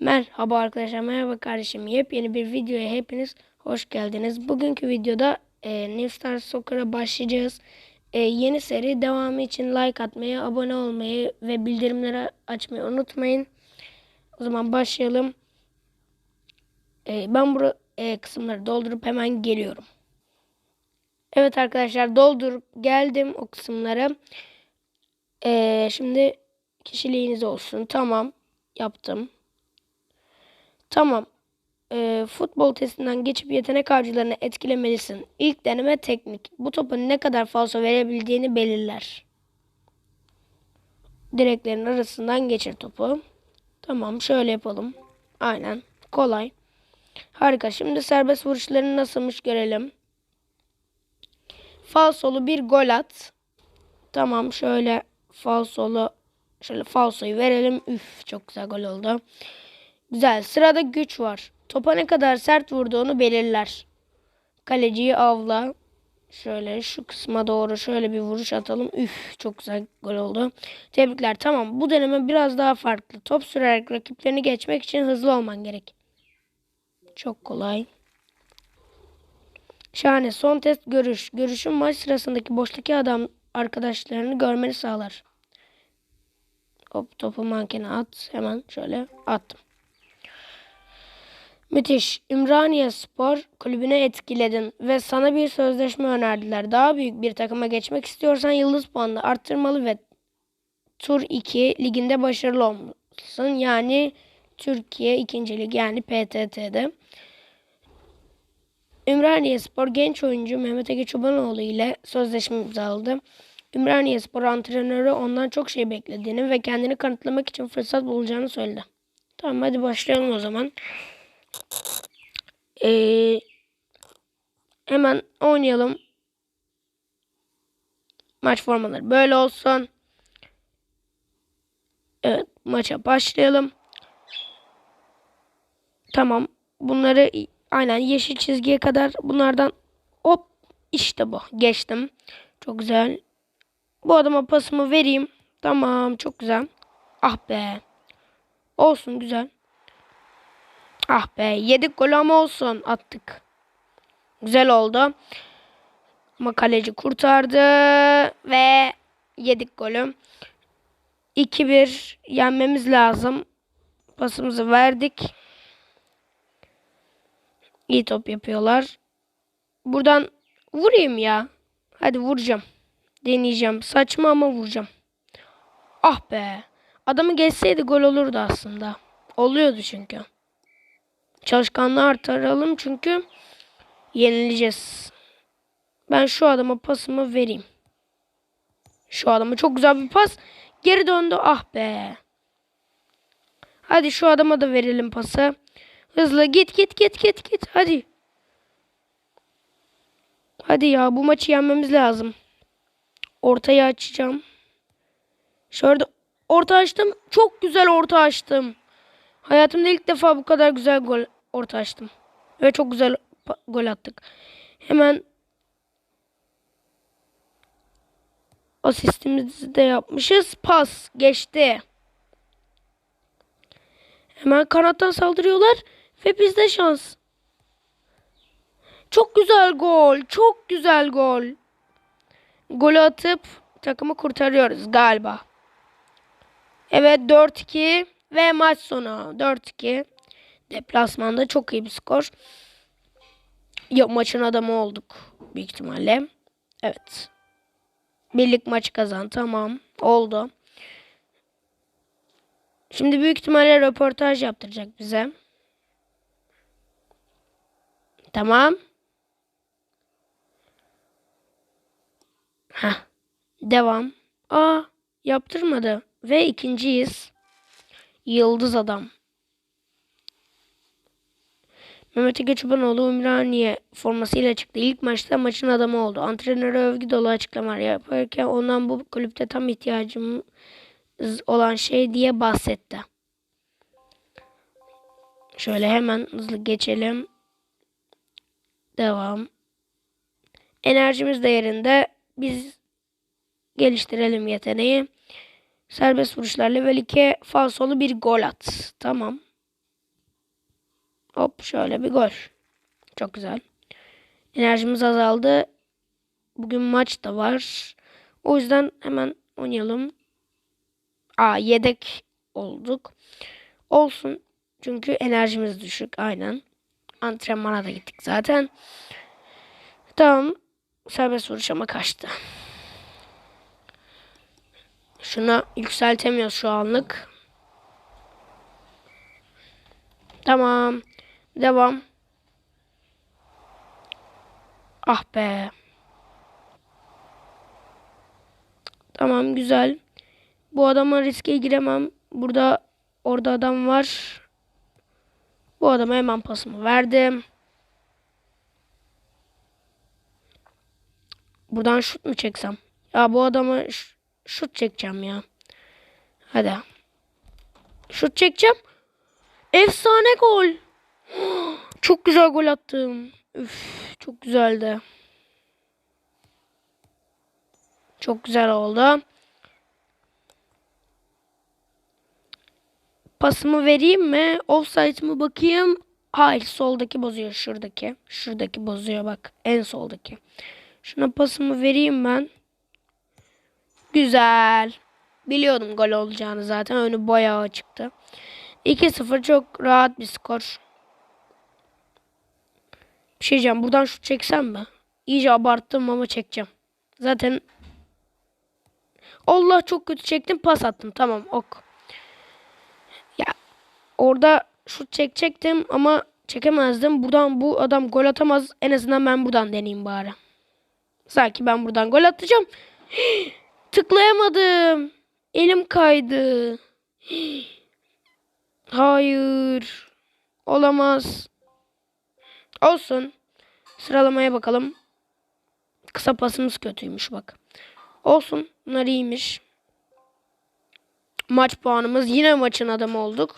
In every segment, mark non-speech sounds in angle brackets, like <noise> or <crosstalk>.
Merhaba arkadaşlar, merhaba kardeşim. Yepyeni bir videoya hepiniz hoş geldiniz. Bugünkü videoda e, New Star Soccer'a başlayacağız. E, yeni seri devamı için like atmayı, abone olmayı ve bildirimleri açmayı unutmayın. O zaman başlayalım. E, ben bu e, kısımları doldurup hemen geliyorum. Evet arkadaşlar doldurup geldim o kısımlara. E, şimdi kişiliğiniz olsun. Tamam yaptım. Tamam. Ee, futbol testinden geçip yetenek avcılarını etkilemelisin. İlk deneme teknik. Bu topun ne kadar falso verebildiğini belirler. Direklerin arasından geçir topu. Tamam şöyle yapalım. Aynen. Kolay. Harika. Şimdi serbest vuruşların nasılmış görelim. Falsolu bir gol at. Tamam şöyle falsolu şöyle falsoyu verelim. Üf çok güzel gol oldu. Güzel. Sırada güç var. Topa ne kadar sert vurduğunu belirler. Kaleciyi avla. Şöyle şu kısma doğru şöyle bir vuruş atalım. Üf çok güzel gol oldu. Tebrikler. Tamam. Bu deneme biraz daha farklı. Top sürerek rakiplerini geçmek için hızlı olman gerek. Çok kolay. Şahane. Son test görüş. Görüşün maç sırasındaki boştaki adam arkadaşlarını görmeni sağlar. Hop topu mankene at. Hemen şöyle attım. Müthiş. Ümraniye Spor kulübüne etkiledin ve sana bir sözleşme önerdiler. Daha büyük bir takıma geçmek istiyorsan yıldız puanını arttırmalı ve Tur 2 liginde başarılı olmalısın. Yani Türkiye 2. Lig yani PTT'de. Ümraniye Spor genç oyuncu Mehmet Ege Çobanoğlu ile sözleşme imzaladı. Ümraniye Spor antrenörü ondan çok şey beklediğini ve kendini kanıtlamak için fırsat bulacağını söyledi. Tamam hadi başlayalım o zaman. Ee, hemen oynayalım. Maç formaları böyle olsun. Evet maça başlayalım. Tamam. Bunları aynen yeşil çizgiye kadar bunlardan hop işte bu. Geçtim. Çok güzel. Bu adama pasımı vereyim. Tamam çok güzel. Ah be. Olsun güzel. Ah be yedik gol ama olsun attık. Güzel oldu. Ama kaleci kurtardı ve yedik golü. 2-1 yenmemiz lazım. Pasımızı verdik. İyi top yapıyorlar. Buradan vurayım ya. Hadi vuracağım. Deneyeceğim. Saçma ama vuracağım. Ah be. Adamı geçseydi gol olurdu aslında. Oluyordu çünkü. Çalışkanlığı artıralım çünkü yenileceğiz. Ben şu adama pasımı vereyim. Şu adama çok güzel bir pas. Geri döndü. Ah be. Hadi şu adama da verelim pası. Hızlı git git git git git. Hadi. Hadi ya bu maçı yenmemiz lazım. Ortayı açacağım. Şöyle orta açtım. Çok güzel orta açtım. Hayatımda ilk defa bu kadar güzel gol orta açtım. Ve çok güzel gol attık. Hemen asistimizi de yapmışız. Pas geçti. Hemen kanattan saldırıyorlar. Ve bizde şans. Çok güzel gol. Çok güzel gol. Golü atıp takımı kurtarıyoruz galiba. Evet 4-2 ve maç sonu 4-2. Deplasmanda çok iyi bir skor. Ya maçın adamı olduk büyük ihtimalle. Evet. Birlik maç kazan. Tamam. Oldu. Şimdi büyük ihtimalle röportaj yaptıracak bize. Tamam. Heh. Devam. Aa yaptırmadı. Ve ikinciyiz. Yıldız adam. Mehmet Ege Çobanoğlu Ümraniye formasıyla çıktı. İlk maçta maçın adamı oldu. Antrenöre övgü dolu açıklamalar yaparken ondan bu kulüpte tam ihtiyacımız olan şey diye bahsetti. Şöyle hemen hızlı geçelim. Devam. Enerjimiz de yerinde. Biz geliştirelim yeteneği. Serbest vuruşlar level 2 falsolu bir gol at. Tamam. Hop şöyle bir gol. Çok güzel. Enerjimiz azaldı. Bugün maç da var. O yüzden hemen oynayalım. Aa yedek olduk. Olsun. Çünkü enerjimiz düşük. Aynen. Antrenmana da gittik zaten. Tamam. Serbest vuruş ama kaçtı. Şunu yükseltemiyoruz şu anlık. Tamam. Devam. Ah be. Tamam güzel. Bu adama riske giremem. Burada orada adam var. Bu adama hemen pasımı verdim. Buradan şut mu çeksem? Ya bu adama şut çekeceğim ya. Hadi. Şut çekeceğim. Efsane gol. <gasps> Çok güzel gol attım. Üf, çok güzeldi. Çok güzel oldu. Pasımı vereyim mi? Offside mı bakayım? Hayır soldaki bozuyor şuradaki. Şuradaki bozuyor bak. En soldaki. Şuna pasımı vereyim ben. Güzel. Biliyordum gol olacağını zaten. Önü bayağı çıktı. 2-0 çok rahat bir skor. Bir şey diyeceğim. Buradan şut çeksem mi? İyice abarttım ama çekeceğim. Zaten Allah çok kötü çektim. Pas attım. Tamam ok. Ya orada şut çekecektim ama çekemezdim. Buradan bu adam gol atamaz. En azından ben buradan deneyeyim bari. Sanki ben buradan gol atacağım. <gasps> Tıklayamadım. Elim kaydı. Hayır. Olamaz. Olsun. Sıralamaya bakalım. Kısa pasımız kötüymüş bak. Olsun. Bunlar iyiymiş. Maç puanımız. Yine maçın adamı olduk.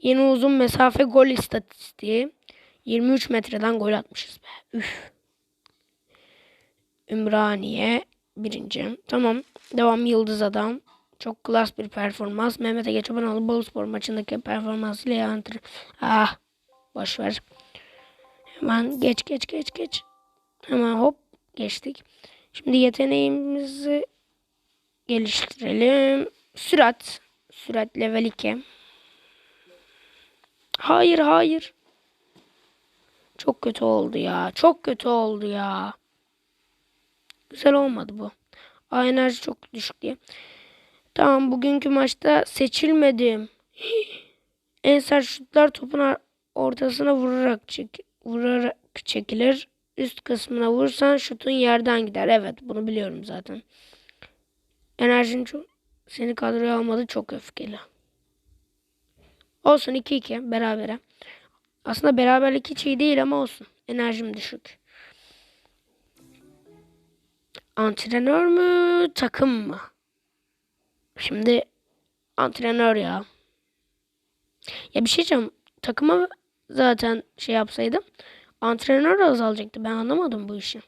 Yeni uzun mesafe gol istatistiği. 23 metreden gol atmışız be. Üf. Ümraniye birinci. Tamam. Devam Yıldız Adam. Çok klas bir performans. Mehmet Ege Çobanoğlu Boluspor maçındaki performansıyla yantır. Ah. Boş ver. Hemen geç geç geç geç. Hemen hop geçtik. Şimdi yeteneğimizi geliştirelim. Sürat. Sürat level 2. Hayır hayır. Çok kötü oldu ya. Çok kötü oldu ya. Güzel olmadı bu. Aa, enerji çok düşük diye. Tamam bugünkü maçta seçilmedim. <gasps> En sert şutlar topun ortasına vurarak çek vurarak çekilir. Üst kısmına vursan şutun yerden gider. Evet bunu biliyorum zaten. Enerjin çok seni kadroya almadı çok öfkeli. Olsun 2-2 berabere. Aslında beraberlik hiç iyi değil ama olsun. Enerjim düşük. Antrenör mü takım mı? Şimdi antrenör ya. Ya bir şey diyeceğim. Takıma zaten şey yapsaydım antrenör azalacaktı. Ben anlamadım bu işi.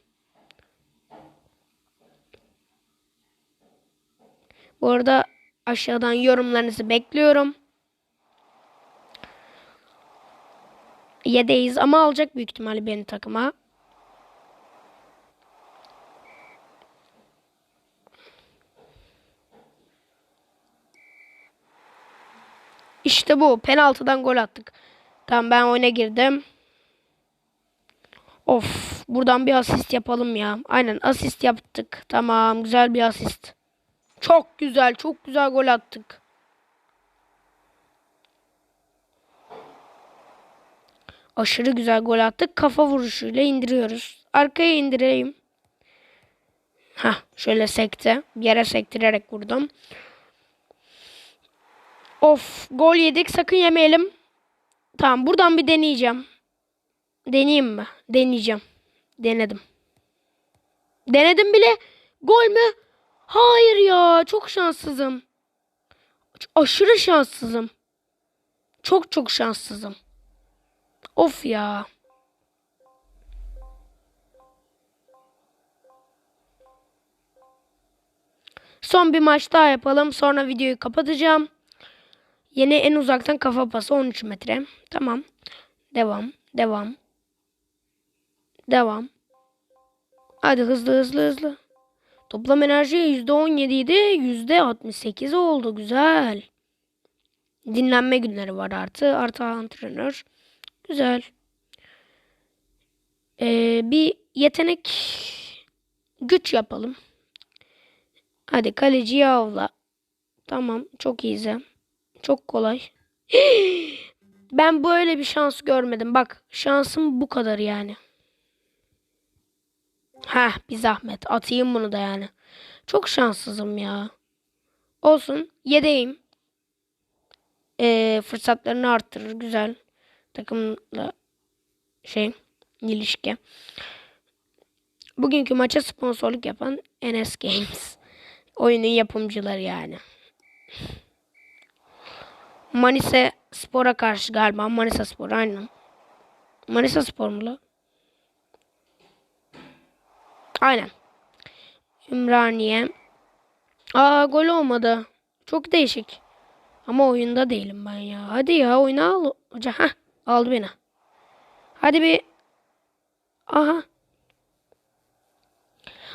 Bu arada aşağıdan yorumlarınızı bekliyorum. Yedeyiz ama alacak büyük ihtimalle beni takıma. İşte bu. Penaltıdan gol attık. Tamam ben oyuna girdim. Of. Buradan bir asist yapalım ya. Aynen asist yaptık. Tamam güzel bir asist. Çok güzel. Çok güzel gol attık. Aşırı güzel gol attık. Kafa vuruşuyla indiriyoruz. Arkaya indireyim. Ha, şöyle sekte. Yere sektirerek vurdum. Of gol yedik sakın yemeyelim. Tamam buradan bir deneyeceğim. Deneyeyim mi? Deneyeceğim. Denedim. Denedim bile. Gol mü? Hayır ya çok şanssızım. Aşırı şanssızım. Çok çok şanssızım. Of ya. Son bir maç daha yapalım. Sonra videoyu kapatacağım. Yine en uzaktan kafa pası 13 metre. Tamam. Devam. Devam. Devam. Hadi hızlı hızlı hızlı. Toplam enerji %17 idi. %68 oldu. Güzel. Dinlenme günleri var artı. Artı antrenör. Güzel. Ee, bir yetenek güç yapalım. Hadi kaleciyi avla. Tamam. Çok iyice. Çok kolay. <gasps> Ben böyle bir şans görmedim. Bak şansım bu kadar yani. Heh bir zahmet. Atayım bunu da yani. Çok şanssızım ya. Olsun. Yedeyim. Ee, fırsatlarını arttırır. Güzel. Takımla şey ilişki. Bugünkü maça sponsorluk yapan NS Games. <laughs> Oyunun yapımcıları yani. Manisa Spor'a karşı galiba. Manisa Spor aynen. Manisa Spor mu la? Aynen. Ümraniye. Aa gol olmadı. Çok değişik. Ama oyunda değilim ben ya. Hadi ya oyna al. Ha aldı beni. Hadi bir. Aha.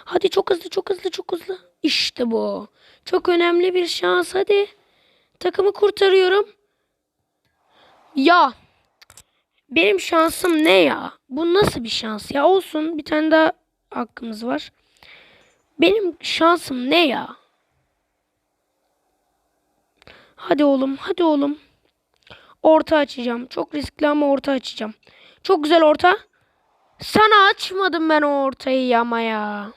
Hadi çok hızlı çok hızlı çok hızlı. İşte bu. Çok önemli bir şans hadi. Takımı kurtarıyorum. Ya. Benim şansım ne ya? Bu nasıl bir şans ya? Olsun bir tane daha hakkımız var. Benim şansım ne ya? Hadi oğlum, hadi oğlum. Orta açacağım. Çok riskli ama orta açacağım. Çok güzel orta. Sana açmadım ben o ortayı ama ya.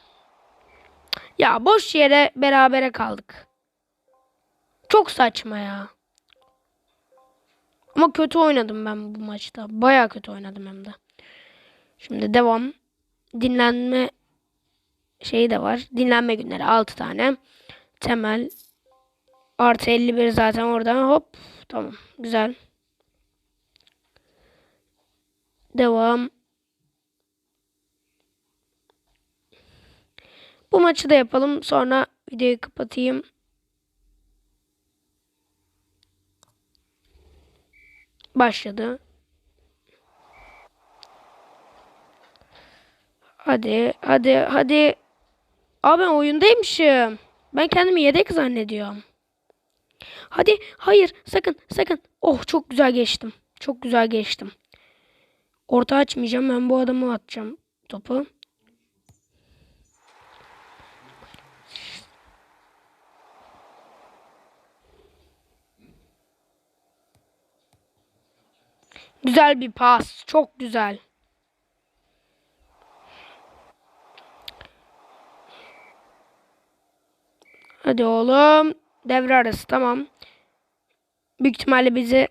Ya boş yere berabere kaldık. Çok saçma ya. Ama kötü oynadım ben bu maçta. Baya kötü oynadım hem de. Şimdi devam. Dinlenme şeyi de var. Dinlenme günleri 6 tane. Temel. Artı 51 zaten oradan hop. Tamam. Güzel. Devam. Bu maçı da yapalım. Sonra videoyu kapatayım. Başladı. Hadi, hadi, hadi. Aa ben oyundaymışım. Ben kendimi yedek zannediyorum. Hadi, hayır, sakın, sakın. Oh çok güzel geçtim. Çok güzel geçtim. Orta açmayacağım. Ben bu adamı atacağım topu. Güzel bir pas. Çok güzel. Hadi oğlum. Devre arası tamam. Büyük ihtimalle bizi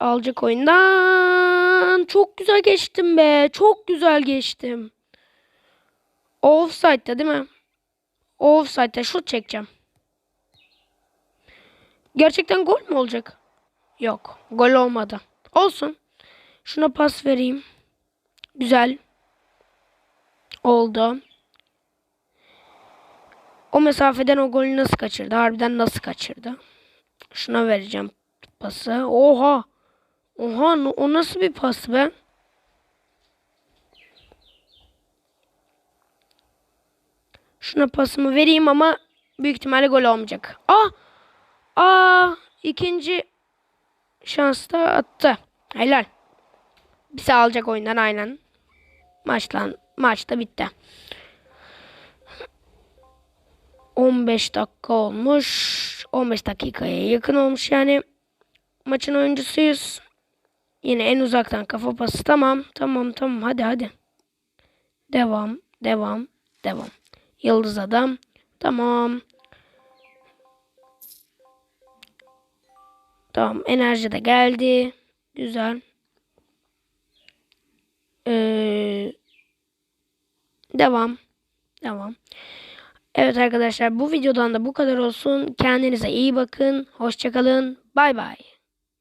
alacak oyundan. Çok güzel geçtim be. Çok güzel geçtim. Offside'da değil mi? Offside'da şut çekeceğim. Gerçekten gol mü olacak? Yok. Gol olmadı. Olsun. Şuna pas vereyim. Güzel. Oldu. O mesafeden o golü nasıl kaçırdı? Harbiden nasıl kaçırdı? Şuna vereceğim pası. Oha. Oha o nasıl bir pas be? Şuna pasımı vereyim ama büyük ihtimalle gol olmayacak. Ah! Aa! ikinci şansta attı. Helal. Bizi alacak oyundan aynen. Maçlan maç da bitti. 15 dakika olmuş. 15 dakikaya yakın olmuş yani. Maçın oyuncusuyuz. Yine en uzaktan kafa pası. Tamam. Tamam tamam. Hadi hadi. Devam. Devam. Devam. Yıldız adam. Tamam. Tamam. Enerji de geldi. Güzel. Ee, devam. Devam. Evet arkadaşlar bu videodan da bu kadar olsun. Kendinize iyi bakın. Hoşçakalın. Bay bay.